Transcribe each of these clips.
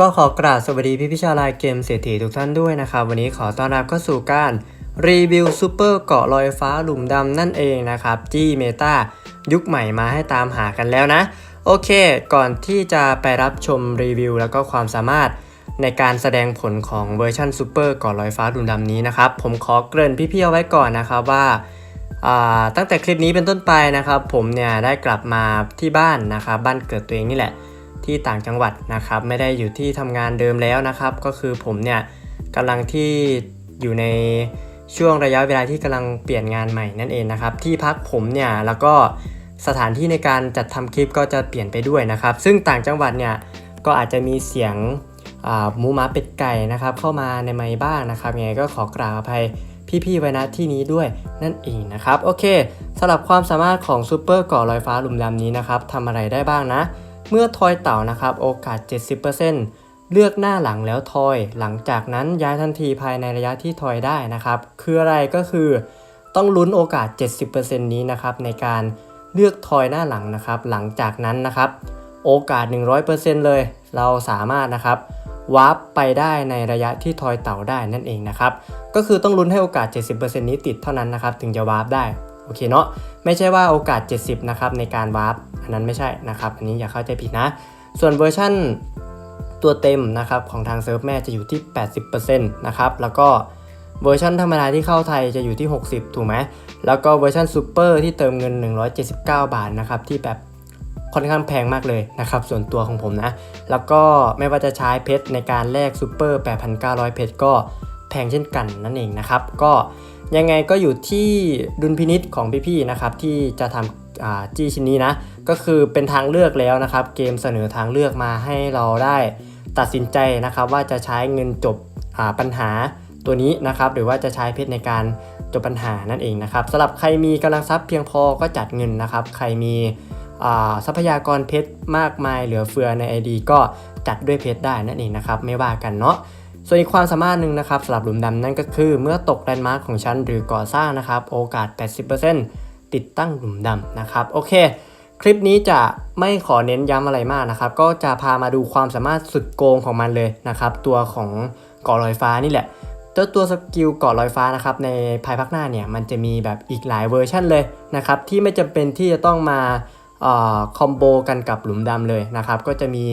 ก็ขอกราบสวัสดีพี่พิชาลายเกมเศรษฐีทุกท่านด้วยนะครับ วันนี้ขอต้อนรับเข้าสู่การรีวิวซูเปอร์เกาะลอยฟ้าหลุมดำนั่นเองนะครับที่เมตายุคใหม่มาให้ตามหากันแล้วนะ โอเค ก่อนที่จะไปรับชมรีวิว แล้วก็ความสามารถในการแสดงผลของเวอร์ชันซูเปอร์เกาะลอยฟ้าหลุมดำนี้นะครับ ผมขอเกริ่นพี่ๆเอาไว้ก่อนนะครับว่าอ่าตั้งแต่คลิปนี้เป็นต้นไปนะครับ ผมเนี่ยได้กลับมาที่บ้านนะครับบ้านเกิดตัวเองนี่แหละ ที่ต่างจังหวัดนะครับ ไม่ได้อยู่ที่ทำงานเดิมแล้วนะครับ ก็คือผมเนี่ยกำลังที่อยู่ในช่วงระยะเวลาที่กำลังเปลี่ยนงานใหม่นั่นเองนะครับ ที่พักผมเนี่ยแล้วก็สถานที่ในการจัดทำคลิปก็จะเปลี่ยนไปด้วยนะครับ ซึ่งต่างจังหวัดเนี่ยก็อาจจะมีเสียงหมูหมาเป็ดไก่นะครับ เข้ามาในไมค์บ้างนะครับยังไงก็ขอกราบอภัยพี่ๆไว้ณที่นี้ด้วยนั่นเองนะครับ โอเคสำหรับความสามารถของซูเปอร์ก่อลอยฟ้าหลุมดำนี้นะครับทำอะไรได้บ้างนะ เมื่อทอยเต่านะครับโอกาส 70%เลือกหน้าหลังแล้วทอย หลังจากนั้นย้ายทันทีภายในระยะที่ทอยได้นะครับ คืออะไรก็คือต้องลุ้นโอกาส 70%นี้นะครับในการเลือกทอยหน้าหลังนะครับ หลังจากนั้นนะครับ โอกาส 100%เลย เราสามารถนะครับวาร์ปไปได้ในระยะที่ทอยเต่าได้นั่นเองนะครับ ก็คือต้องลุ้นให้โอกาส 70%นี้ติดเท่านั้นนะครับ ถึงจะวาร์ปได้ โอเคเนาะไม่ใช่ว่าโอกาส 70 นะครับในการวาร์ปอันนั้นไม่ใช่นะครับ อันนี้อย่าเข้าใจผิดนะ ส่วนเวอร์ชั่นตัวเต็มนะครับของทางเซิร์ฟแม่จะอยู่ที่ 80%นะครับแล้วก็เวอร์ชันธรรมดาที่เข้าไทยจะอยู่ที่ 60 ถูกไหม แล้วก็เวอร์ชันซูเปอร์ที่เติมเงิน 179 บาทนะครับที่แบบค่อนข้างแพงมากเลยนะครับส่วนตัวของผมนะ แล้วก็ไม่ว่าจะใช้เพชรในการแลกซูเปอร์ 8,900 เพชรก็แพงเช่นกันนั่นเองนะครับ ก็ ยังไงก็อยู่ที่ดุลพินิษของพี่ๆนะครับที่จะทำจี้ชิ้นนี้นะ ก็คือเป็นทางเลือกแล้วนะครับ เกมเสนอทางเลือกมาให้เราได้ตัดสินใจนะครับว่าจะใช้เงินจบปัญหาตัวนี้นะครับ หรือว่าจะใช้เพชรในการจบปัญหานั่นเองนะครับสำหรับใครมีกำลังทรัพย์เพียงพอก็จัดเงินนะครับ ใครมีทรัพยากรเพชรมากมายเหลือเฟือใน ID ก็จัดด้วยเพชรได้นั่นเองนะครับ ไม่ว่ากันเนาะ ส่วนอีกความสามารถหนึ่งนะครับสำหรับหลุมดำนั่นก็คือ เมื่อตกแลนด์มาร์คของชั้นหรือก่อสร้างนะครับโอกาส 80%ติดตั้งหลุมดำนะครับโอเค คลิปนี้จะไม่ขอเน้นย้ำอะไรมากนะครับก็จะพามาดูความสามารถสุดโกงของมันเลยนะครับตัวของเกาะลอยฟ้านี่แหละเจ้าตัวสกิลเกาะลอยฟ้านะครับในภายภาคหน้าเนี่ยมันจะมีแบบอีกหลายเวอร์ชันเลยนะครับที่ไม่จำเป็นที่จะต้องมาคอมโบกันกับหลุมดำเลยนะครับก็จะมี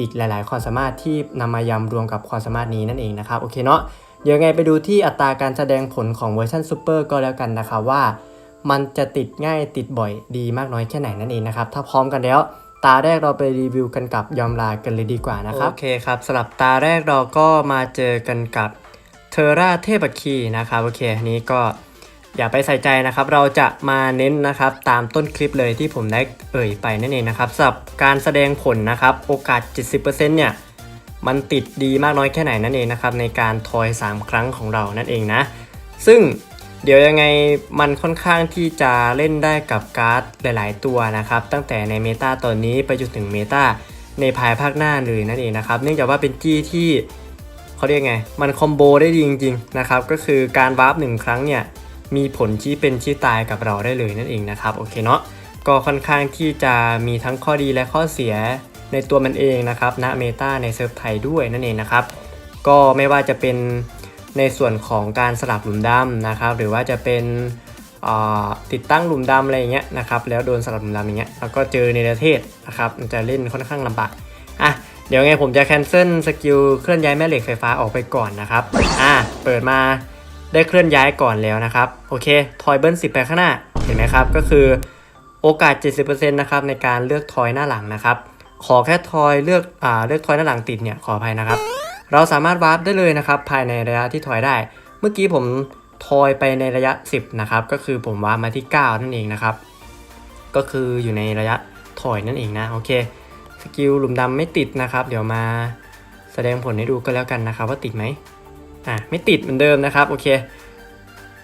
อีกหลาย ๆ ความสามารถที่นำมายำรวมกับความสามารถนี้นั่นเองนะครับโอเคเนาะเดี๋ยวไงไปดูที่อัตราการแสดงผลของเวอร์ชันซูเปอร์ก็แล้วกันนะครับว่า มันจะติดง่ายติดบ่อยดีมากน้อยแค่ไหนนั่นเองนะครับถ้าพร้อมกันแล้วตาแรกเราไปรีวิวกันกับยอมลากันเลยดีกว่านะครับโอเคครับสำหรับตาแรกเราก็มาเจอกันกับเทอร่าเทพคีนะครับโอเคนี้ก็ อย่าไปใส่ใจนะครับ เราจะมาเน้นนะครับตามต้นคลิปเลยที่ผมได้เอ่ยไปนั่นเองนะครับสำหรับการแสดงผลนะครับโอกาส 70%เนี่ยมันติดดีมากน้อยแค่ไหนนั่นเองนะครับในการทอย 3 ครั้งของเรานั่นเองนะ ซึ่งเดี๋ยวยังไงมันค่อนข้างที่จะเล่นได้กับการ์ดหลาย ๆ ตัวนะครับ ตั้งแต่ในเมตาตอนนี้ไปจนถึงเมตาในภายภาคหน้าเลยนั่นเองนะครับ เนื่องจากว่าเป็นจี้ที่เขาเรียกไง มันคอมโบได้ดีจริง ๆ นะครับ ก็คือการวาร์ปหนึ่งครั้งเนี่ย มีผลชี้เป็นชี้ตายกับเราได้เลยนั่นเองนะครับโอเคเนาะก็ค่อนข้างที่จะมีทั้งข้อดีและข้อเสียในตัวมันเองนะครับณเมตาในเซิร์ฟไทยด้วยนั่นเองนะครับก็ไม่ว่าจะเป็นในส่วนของการสลับหลุมดำนะครับหรือว่าจะเป็นติดตั้งหลุมดำอะไรอย่างเงี้ยนะครับแล้วโดนสลับหลุมดำอย่างเงี้ยแล้วก็เจอในประเทศนะครับมันจะเล่นค่อนข้างลำบากอะเดี๋ยวไงผมจะแคนเซิลสกิลเคลื่อนย้ายแม่เหล็กไฟฟ้าออกไปก่อนนะครับอะเปิดมา ได้เคลื่อนย้ายก่อนแล้วนะครับ โอเค ทอยเบิ้ลสิไปข้างหน้า เห็นไหมครับ ก็คือโอกาส 70%นะครับในการเลือกทอยหน้าหลังนะครับ ขอแค่ทอยเลือกอ่าเลือกทอยหน้าหลังติดเนี่ยขออภัยนะครับ เราสามารถวาร์ปได้เลยนะครับ ภายในระยะที่ทอยได้ เมื่อกี้ผมทอยไปในระยะ 10 นะครับ ก็คือผมวาร์ปมาที่ 9 นั่นเองนะครับ ก็คืออยู่ในระยะถอยนั่นเองนะ โอเค สกิลหลุมดำไม่ติดนะครับ เดี๋ยวมาแสดงผลให้ดูก็แล้วกันนะครับ ว่าติดไหม อะไม่ติดเหมือนเดิมนะครับโอเค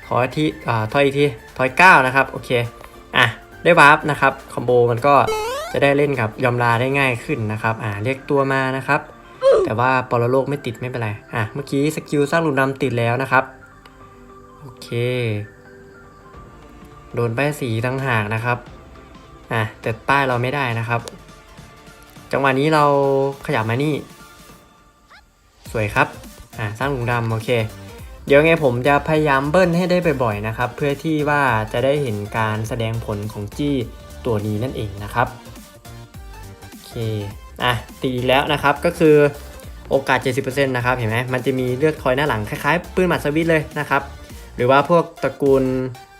ขอที่อ่าทอยอีกทีทอย9นะครับโอเคอะได้วาร์ปนะครับคอมโบมันก็จะได้เล่นกับยอมลาได้ง่ายขึ้นนะครับอ่าเรียกตัวมานะครับ แต่ว่าปรโลกไม่ติดไม่เป็นไรอะเมื่อกี้สกิลสร้างหลุมดำติดแล้วนะครับโอเคโดนป้ายสีตั้งหากนะครับอะแต่ป้ายเราไม่ได้นะครับ จังหวะนี้เราขยับมานี่ สวยครับ อ่าสร้างหลุมดำโอเค เดี๋ยวไงผมจะพยายามเบิ้ลให้ได้บ่อยๆนะครับ เพื่อที่ว่าจะได้เห็นการแสดงผลของจี้ตัวนี้นั่นเองนะครับโอเคอะตีแล้วนะครับก็คือโอกาส 70%นะครับเห็นไหมมันจะมีเลือกทอยหน้าหลังคล้ายๆปืนหมัดสวิตเลยนะครับ หรือว่าพวกตระกูล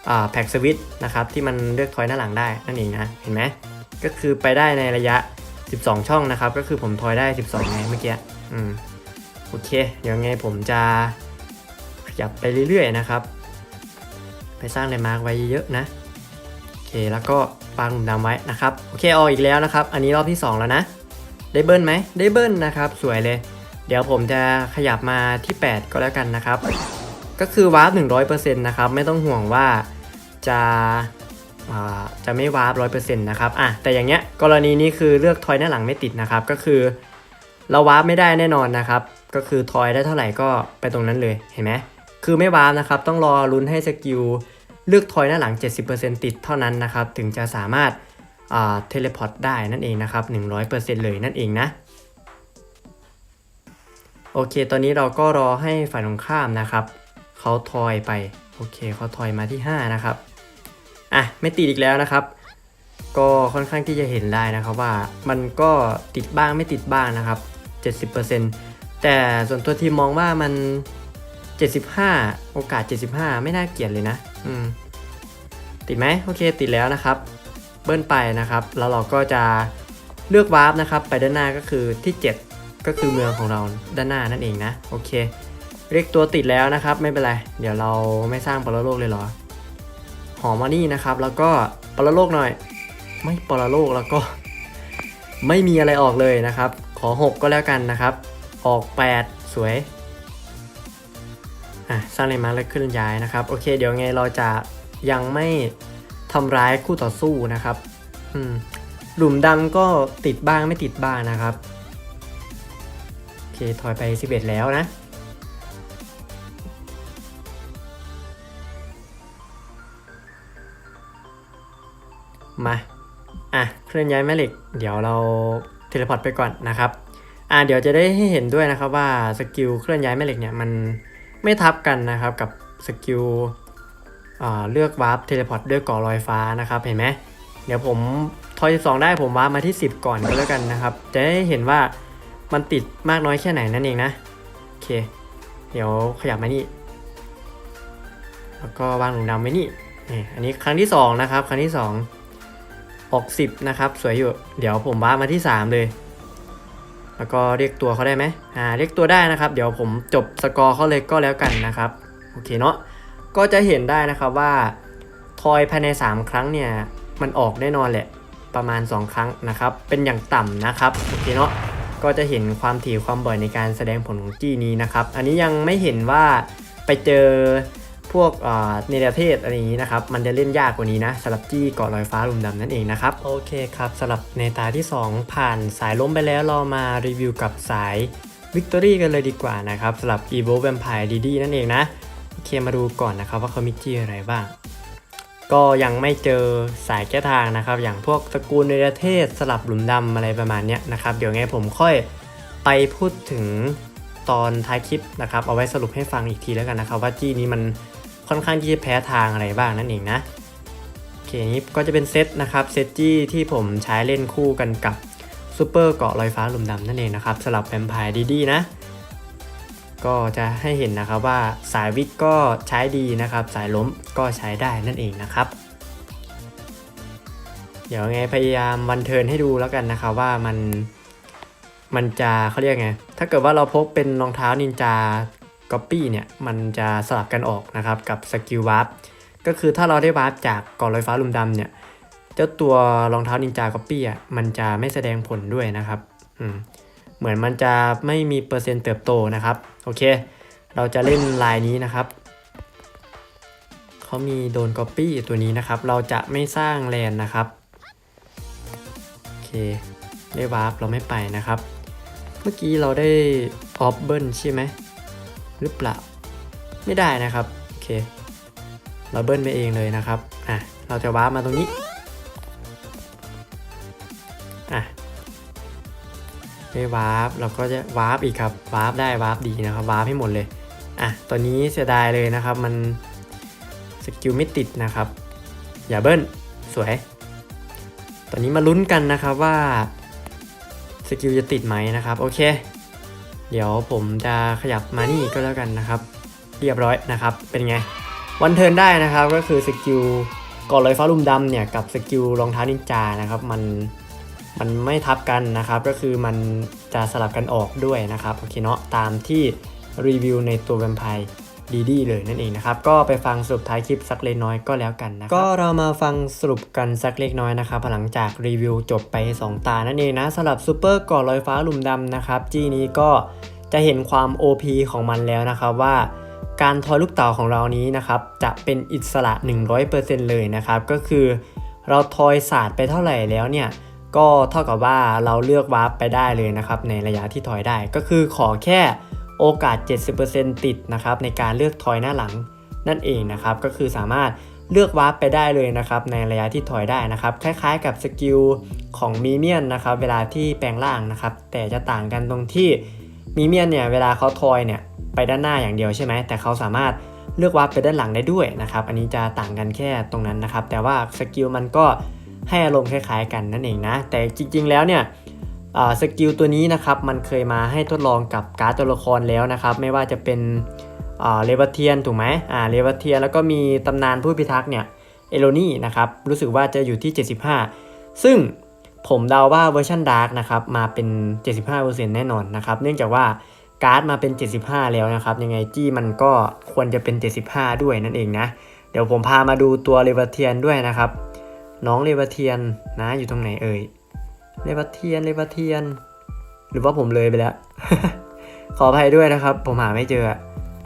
อ่าแพ็กสวิตนะครับที่มันเลือกทอยหน้าหลังได้นั่นเองนะเห็นไหมก็คือไปได้ในระยะ 12 ช่องนะครับ ก็คือผมทอยได้ 12ไงเมื่อกี้อืม โอเคเดี๋ยวไงผมจะขยับไปเรื่อยๆนะครับ ไปสร้างแลนด์มาร์กไว้เยอะๆนะโอเคแล้วก็ปางหลุมดำไว้นะครับโอเคออกอีกแล้วนะครับ อันนี้รอบที่ 2 แล้วนะ ได้เบิ้ลไหมได้เบิ้ลนะครับ สวยเลย เดี๋ยวผมจะขยับมาที่ 8 ก็แล้วกันนะครับ ก็คือวาร์ป100%นะครับไม่ต้องห่วงว่าจะาจะไม่วาร์ป100%นะครับอะแต่อย่างเงี้ยกรณีนี้คือเลือกทอยหน้าหลังไม่ติดนะครับ ก็คือเราวาร์ปไม่ได้แน่นอนนะครับ ก็คือทอยได้เท่าไหร่ก็ไปตรงนั้นเลยเห็นไหมคือไม่วาร์ปนะครับ ต้องรอลุ้นให้สกิลเลือกทอยหน้าหลัง 70%ติดเท่านั้นนะครับ ถึงจะสามารถเทเลพอร์ตได้นั่นเองนะครับ 100%เลยนั่นเองนะโอเค ตอนนี้เราก็รอให้ฝ่ายตรงข้ามนะครับ เขาทอยไป โอเคเขาทอยมาที่ 5 นะครับ อะ ไม่ติดอีกแล้วนะครับ ก็ค่อนข้างที่จะเห็นได้นะครับว่ามันก็ติดบ้างไม่ติดบ้างนะครับ 70% แต่ส่วนตัวทีมมองว่ามัน 75 โอกาส 75 ไม่น่าเกลียดเลยนะ อืม ติดไหมโอเค ติดแล้วนะครับ เบิ้ลไปนะครับ แล้วเราก็จะเลือกวาร์ปนะครับ ไปด้านหน้าก็คือที่ 7 ก็คือเมืองของเราด้านหน้านั่นเองนะ โอเค เรียกตัวติดแล้วนะครับ ไม่เป็นไร เดี๋ยวเราไม่สร้างปรโลกเลยเหรอ หอมมานี่นะครับ แล้วก็ปรโลกหน่อย ไม่ปรโลกแล้วก็ ไม่มีอะไรออกเลยนะครับ ขอ 6 ก็แล้วกันนะครับ ออก 8 สวย อะ สร้างเลนมาร์คแล้วขึ้นย้ายนะครับ โอเค เดี๋ยวไงเราจะยังไม่ทำร้ายคู่ต่อสู้นะครับ อืม หลุมดำก็ติดบ้างไม่ติดบ้างนะครับ โอเค ถอยไป 11 แล้วนะมา อะ เคลื่อนย้ายแม่เหล็ก เดี๋ยวเราเทเลพอร์ตไปก่อนนะครับ อะเดี๋ยวจะได้ให้เห็นด้วยนะครับว่าสกิลเคลื่อนย้ายแม่เหล็กเนี่ยมันไม่ทับกันนะครับกับสกิลเลือกวาร์ปเทเลพอร์ตด้วยก่อลอยฟ้านะครับเห็นไหมเดี๋ยวผมทอย12ได้ผมวาร์ปมาที่ 10 ก่อนก็แล้วกันนะครับ จะได้เห็นว่ามันติดมากน้อยแค่ไหนนั่นเองนะโอเค เดี๋ยวขยับมานี่ แล้วก็วางหลุมดำไว้นี่นี่อันนี้ครั้งที่สองนะครับครั้งที่สองออก 10 นะครับ สวยอยู่ เดี๋ยวผมวาร์ปมาที่ 3 เลย แล้วก็เรียกตัวเขาได้ไหมอ่าเรียกตัวได้นะครับ เดี๋ยวผมจบสกอร์เขาเลยก็แล้วกันนะครับ โอเคเนาะ ก็จะเห็นได้นะครับว่าทอยภายใน 3 ครั้งเนี่ย มันออกแน่นอนแหละ ประมาณ 2 ครั้งนะครับ เป็นอย่างต่ำนะครับ โอเคเนาะ ก็จะเห็นความถี่ความบ่อยในการแสดงผลของจี้นี้นะครับ อันนี้ยังไม่เห็นว่าไปเจอ พวกเนเธอร์เทศอะไรอย่างนี้นะครับ มันจะเล่นยากกว่านี้นะสำหรับจี้เกาะลอยฟ้าลุมดำนั่นเองนะครับ โอเคครับสำหรับในตาที่ 2 ผ่านสายล้มไปแล้วเรามารีวิวกับสายวิกตอรี่กันเลยดีกว่านะครับสำหรับ e v o Vampire DD นั่นเองนะ โอเคมาดูก่อนนะครับว่าเขามีจี้อะไรบ้าง ก็ยังไม่เจอสายแก้ทางนะครับ อย่างพวกตระกูลเนเธอร์เทศสลับหลุมดำอะไรประมาณเนี้ยนะครับ เดี๋ยวไงผมค่อยไปพูดถึงตอนท้ายคลิปนะครับ เอาไว้สรุปให้ฟังอีกทีแล้วกันนะครับ ว่าจี้นี้มัน ค่อนข้างที่จะแพ้ทางอะไรบ้างนั่นเองนะโอเคนี้ก็จะเป็นเซตนะครับเซตจี้ที่ผมใช้เล่นคู่กันกับซูเปอร์เกาะลอยฟ้าลุมดำนั่นเองนะครับสลับแวมไพร์ดีๆนะ ก็จะให้เห็นนะครับว่าสายวิกก็ใช้ดีนะครับ สายล้มก็ใช้ได้นั่นเองนะครับเดี๋ยวไงพยายามวันเทิร์นให้ดูแล้วกันนะครับว่ามันมันจะเขาเรียกไง ถ้าเกิดว่าเราพกเป็นรองเท้านินจา ก็ปปี้เนี่ยมันจะสลับกันออกนะครับกับสกิลวาร์ปก็คือถ้าเราได้วาร์ปจากเกาะลอยฟ้าลุมดำเนี่ยเจ้าตัวรองเท้านินจาก็ปปี้อะมันจะไม่แสดงผลด้วยนะครับอืมเหมือนมันจะไม่มีเปอร์เซ็นต์เติบโตนะครับโอเค เราจะเล่นลายนี้นะครับเขามีโดนก๊อปปี้ตัวนี้นะครับ เราจะไม่สร้างแลนนะครับโอเคได้วาร์ปเราไม่ไปนะครับ เมื่อกี้เราได้ออฟเบิลใช่ไหม หรือเปล่า ไม่ได้นะครับ โอเค เราเบิ้ลไปเองเลยนะครับ อะ เราจะวาร์ปมาตรงนี้ อะไม่วาร์ปเราก็จะวาร์ปอีกครับ วาร์ปได้วาร์ปดีนะครับ วาร์ปให้หมดเลย อะตัวนี้เสียดายเลยนะครับ มันสกิลไม่ติดนะครับ อย่าเบิ้ล สวย ตอนนี้มาลุ้นกันนะครับว่าสกิลจะติดไหมนะครับ โอเค เดี๋ยวผมจะขยับมานี่ก็แล้วกันนะครับ เรียบร้อยนะครับ เป็นไง วันเทิร์นได้นะครับ ก็คือสกิลก่อนลอยฟ้าลุ่มดำเนี่ยกับสกิลรองเท้านินจานะครับ มันมันไม่ทับกันนะครับ ก็คือมันจะสลับกันออกด้วยนะครับโอเคเนาะตามที่รีวิวในตัวแวมไพร์ ดีดีเลยนั่นเองนะครับ ก็ไปฟังสรุปท้ายคลิปสักเล็กน้อยก็แล้วกันนะก็เรามาฟังสรุปกันสักเล็กน้อยนะครับหลังจากรีวิวจบไป 2 ตานั่นเองนะสำหรับซูเปอร์ก่อลอยฟ้าหลุมดำนะครับจีนี้ก็จะเห็นความ OP ของมันแล้วนะครับว่าการทอยลูกเต๋าของเรานี้นะครับจะเป็นอิสระ 100%เลยนะครับก็คือเราทอยศาสตร์ไปเท่าไหร่แล้วเนี่ยก็เท่ากับว่าเราเลือกวาร์ปไปได้เลยนะครับในระยะที่ทอยได้ก็คือขอแค่ โอกาส 70%ติดนะครับในการเลือกทอยหน้าหลังนั่นเองนะครับ ก็คือสามารถเลือกวาร์ปไปได้เลยนะครับในระยะที่ถอยได้นะครับ คล้ายๆกับสกิลของมีเมียนนะครับเวลาที่แปลงร่างนะครับ แต่จะต่างกันตรงที่มีเมียนเนี่ยเวลาเขาทอยเนี่ยไปด้านหน้าอย่างเดียวใช่ไหมแต่เขาสามารถเลือกวาร์ปไปด้านหลังได้ด้วยนะครับ อันนี้จะต่างกันแค่ตรงนั้นนะครับ แต่ว่าสกิลมันก็ให้อารมณ์คล้ายๆกันนั่นเองนะ แต่จริงๆแล้วเนี่ย สกิลตัวนี้นะครับมันเคยมาให้ทดลองกับการ์ดตัวละครแล้วนะครับ ไม่ว่าจะเป็นเลเวเทียนถูกไหมอ่าเลเวเทียนแล้วก็มีตำนานผู้พิทักษ์เนี่ยเอโลนี่นะครับรู้สึกว่าจะอยู่ที่ 75 ซึ่งผมเดาว่าเวอร์ชันดาร์กนะครับมาเป็น 75%แน่นอนนะครับเนื่องจากว่าการ์ดมาเป็น 75 แล้วนะครับยังไงจี้มันก็ควรจะเป็น 75 ด้วยนั่นเองนะเดี๋ยวผมพามาดูตัวเลเวเทียนด้วยนะครับน้องเลเวเทียนนะอยู่ตรงไหนเอ่ย เลเวเทียนเลเวเทียน หรือว่าผมเลยไปแล้ว ขออภัยด้วยนะครับ ผมหาไม่เจอ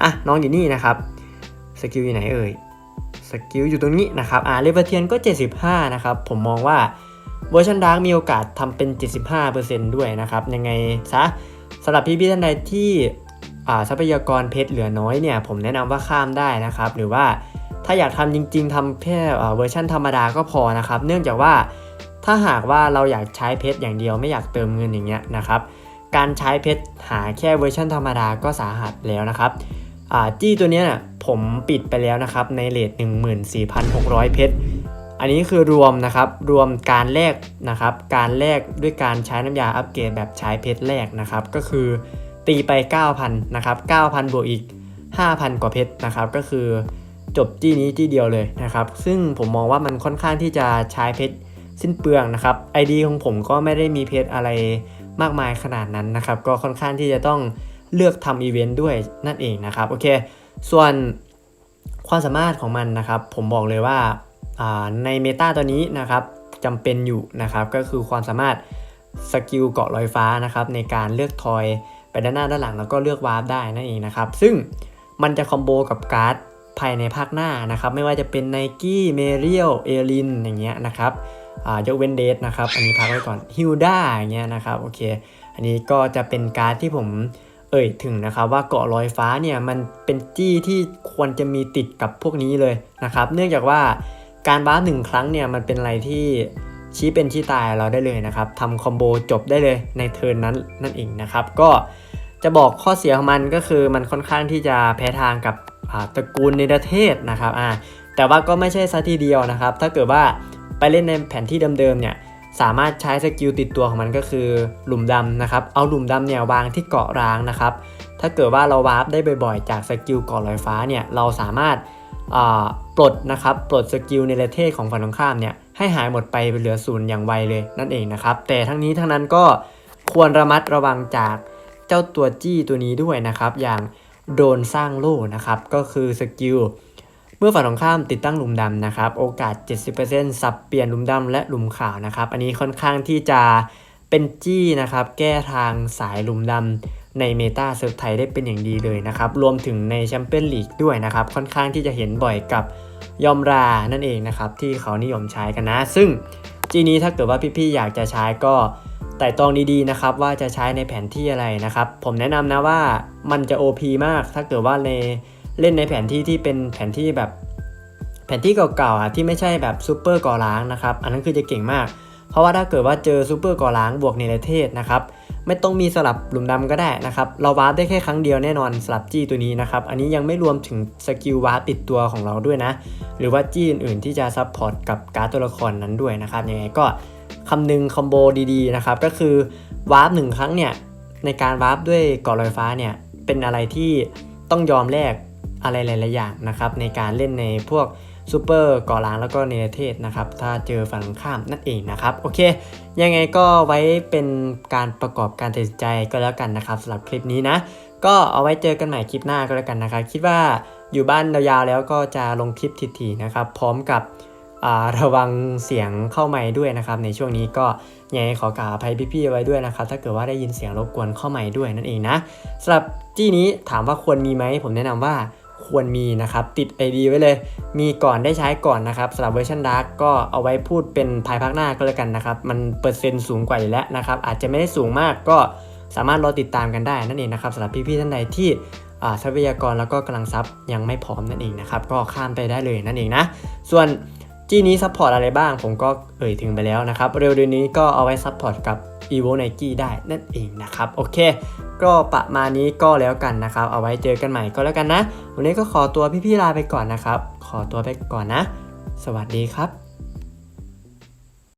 อะน้องอยู่นี่นะครับสกิลอยู่ไหนเอ่ยสกิลอยู่ตรงนี้นะครับอ่าเลเวเทียนก็ 75 นะครับ ผมมองว่าเวอร์ชันดาร์กมีโอกาสทำเป็น 75%ด้วยนะครับ ยังไงซะสำหรับพี่พี่ท่านใดที่ทรัพยากรเพชรเหลือน้อยเนี่ย ผมแนะนำว่าข้ามได้นะครับ หรือว่าถ้าอยากทำจริง ๆทำแค่เวอร์ชันธรรมดาก็พอนะครับ เนื่องจากว่า ถ้าหากว่าเราอยากใช้เพชรอย่างเดียวไม่อยากเติมเงินอย่างเงี้ยนะครับ การใช้เพชรหาแค่เวอร์ชันธรรมดาก็สาหัสแล้วนะครับจี้ตัวนี้นะผมปิดไปแล้วนะครับในเลท14,600 เพชร อันนี้คือรวมนะครับรวมการแลกนะครับการแลกด้วยการใช้น้ำยาอัปเกรดแบบใช้เพชรแลกนะครับก็คือตีไป 9,000นะครับ9,000 บวกอีก 5,000 กว่าเพชรนะครับก็คือจบจี้นี้จี้เดียวเลยนะครับซึ่งผมมองว่ามันค่อนข้างที่จะใช้เพชร สิ้นเปลืองนะครับ ID ของผมก็ไม่ได้มีเพชรอะไรมากมายขนาดนั้นนะครับ ก็ค่อนข้างที่จะต้องเลือกทำอีเวนต์ด้วยนั่นเองนะครับโอเค ส่วนความสามารถของมันนะครับ ผมบอกเลยว่าในเมตาตัวนี้นะครับจำเป็นอยู่นะครับ ก็คือความสามารถสกิลเกาะลอยฟ้านะครับในการเลือกทอยไปด้านหน้าด้านหลังแล้วก็เลือกวาร์ปได้นั่นเองนะครับ ซึ่งมันจะคอมโบกับการ์ดภายในภาคหน้านะครับ ไม่ว่าจะเป็นไนกี้เมเรียลเอลินอย่างเงี้ยนะครับ ยกเว้นเดทนะครับ อันนี้พักไว้ก่อนฮิวด้าอย่างเงี้ยนะครับโอเค อันนี้ก็จะเป็นการ์ดที่ผมเอ่ยถึงนะครับว่าเกาะลอยฟ้าเนี่ยมันเป็นจี้ที่ควรจะมีติดกับพวกนี้เลยนะครับ เนื่องจากว่าการบ้าหนึ่งครั้งเนี่ยมันเป็นอะไรที่ชี้เป็นชี้ตายเราได้เลยนะครับทำคอมโบจบได้เลยในเทิร์นนั้นนั่นเองนะครับ ก็จะบอกข้อเสียของมันก็คือมันค่อนข้างที่จะแพ้ทางกับตระกูลเนรเทศนะครับอ่าแต่ว่าก็ไม่ใช่ซะทีเดียวนะครับ ถ้าเกิดว่า ไปเล่นในแผนที่เดิมๆเนี่ยสามารถใช้สกิลติดตัวของมันก็คือหลุมดำนะครับ เอาหลุมดำเนี่ยวางที่เกาะร้างนะครับ ถ้าเกิดว่าเราวาร์ปได้บ่อยๆ จากสกิลเกาะลอยฟ้าเนี่ยเราสามารถปลดนะครับปลดสกิลในประเทศของฝั่งตรงข้ามเนี่ยให้หายหมดไปเหลือศูนย์อย่างไวเลยนั่นเองนะครับ แต่ทั้งนี้ทั้งนั้นก็ควรระมัดระวังจากเจ้าตัวจี้ตัวนี้ด้วยนะครับ อย่างโดนสร้างโล่นะครับ ก็คือสกิล เมื่อฝั่งตรงข้ามติดตั้งหลุมดำนะครับ โอกาส 70%สับเปลี่ยนหลุมดำและหลุมขาวนะครับ อันนี้ค่อนข้างที่จะเป็นจี้นะครับ แก้ทางสายหลุมดำในเมตาเซิร์ฟไทยได้เป็นอย่างดีเลยนะครับ รวมถึงในแชมเปี้ยนลีกด้วยนะครับ ค่อนข้างที่จะเห็นบ่อยกับยอมรานั่นเองนะครับ ที่เขานิยมใช้กันนะ ซึ่งจีนี้ถ้าเกิดว่าพี่ๆอยากจะใช้ก็แต่ตองดีๆนะครับว่าจะใช้ในแผนที่อะไรนะครับ ผมแนะนำนะว่ามันจะ OP มากถ้าเกิดว่าใน เล่นในแผนที่ที่เป็นแผนที่แบบแผนที่เก่าๆอะที่ไม่ใช่แบบซูเปอร์ก่อล้างนะครับ อันนั้นคือจะเก่งมาก เพราะว่าถ้าเกิดว่าเจอซูเปอร์ก่อล้างบวกเนรเทศนะครับไม่ต้องมีสลับหลุมดำก็ได้นะครับ เราวาร์ปได้แค่ครั้งเดียวแน่นอนสลับจี้ตัวนี้นะครับ อันนี้ยังไม่รวมถึงสกิลวาร์ปติดตัวของเราด้วยนะ หรือว่าจี้อื่นๆที่จะซับพอร์ตกับการ์ดตัวละครนั้นด้วยนะครับ ยังไงก็คำนึงคอมโบดีๆนะครับ ก็คือวาร์ปหนึ่งครั้งเนี่ยในการวาร์ปด้วยกาะลอยฟ้าเนี่ยเป็นอะไรที่ต้องยอมแลก อะไรหลายๆอย่างนะครับในการเล่นในพวกซูเปอร์เกาะล้างแล้วก็เนรเธสนะครับถ้าเจอฝั่งข้ามนั่นเองนะครับโอเค ยังไงก็ไว้เป็นการประกอบการตัดสินใจก็แล้วกันนะครับสำหรับคลิปนี้นะ ก็เอาไว้เจอกันใหม่คลิปหน้าก็แล้วกันนะครับคิดว่าอยู่บ้านยาวๆแล้วก็จะลงคลิปทีๆนะครับพร้อมกับระวังเสียงเข้าไมค์ด้วยนะครับในช่วงนี้ก็ยังไงขอกราบอภัยพี่ๆไว้ด้วยนะครับถ้าเกิดว่าได้ยินเสียงรบกวนเข้าไมค์ด้วยนั่นเองนะสำหรับจี้นี้ถามว่าควรมีไหมผมแนะนำว่า ควรมีนะครับ ติด ID ไว้เลย มีก่อนได้ใช้ก่อนนะครับสำหรับเวอร์ชันดาร์กก็เอาไว้พูดเป็นภายภาคหน้าก็แล้วกันนะครับ มันเปอร์เซ็นต์สูงกว่าอยู่แล้วนะครับ อาจจะไม่ได้สูงมากก็สามารถรอติดตามกันได้นั่นเองนะครับสำหรับพี่ๆท่านใดที่อ่าทรัพยากรแล้วก็กำลังทรัพย์ยังไม่พร้อมนั่นเองนะครับ ก็ข้ามไปได้เลยนั่นเองนะ ส่วนจี้นี้ซัพพอร์ตอะไรบ้าง ผมก็เอ่ยถึงไปแล้วนะครับ เร็วเดือนนี้ก็เอาไว้ซัพพอร์ตกับ e v o Nike ได้นั่นเองนะครับ โอเค ก็ประมาณนี้ก็แล้วกันนะครับ เอาไว้เจอกันใหม่ก็แล้วกันนะ วันนี้ก็ขอตัวพี่ๆลาไปก่อนนะครับ ขอตัวไปก่อนนะ สวัสดีครับ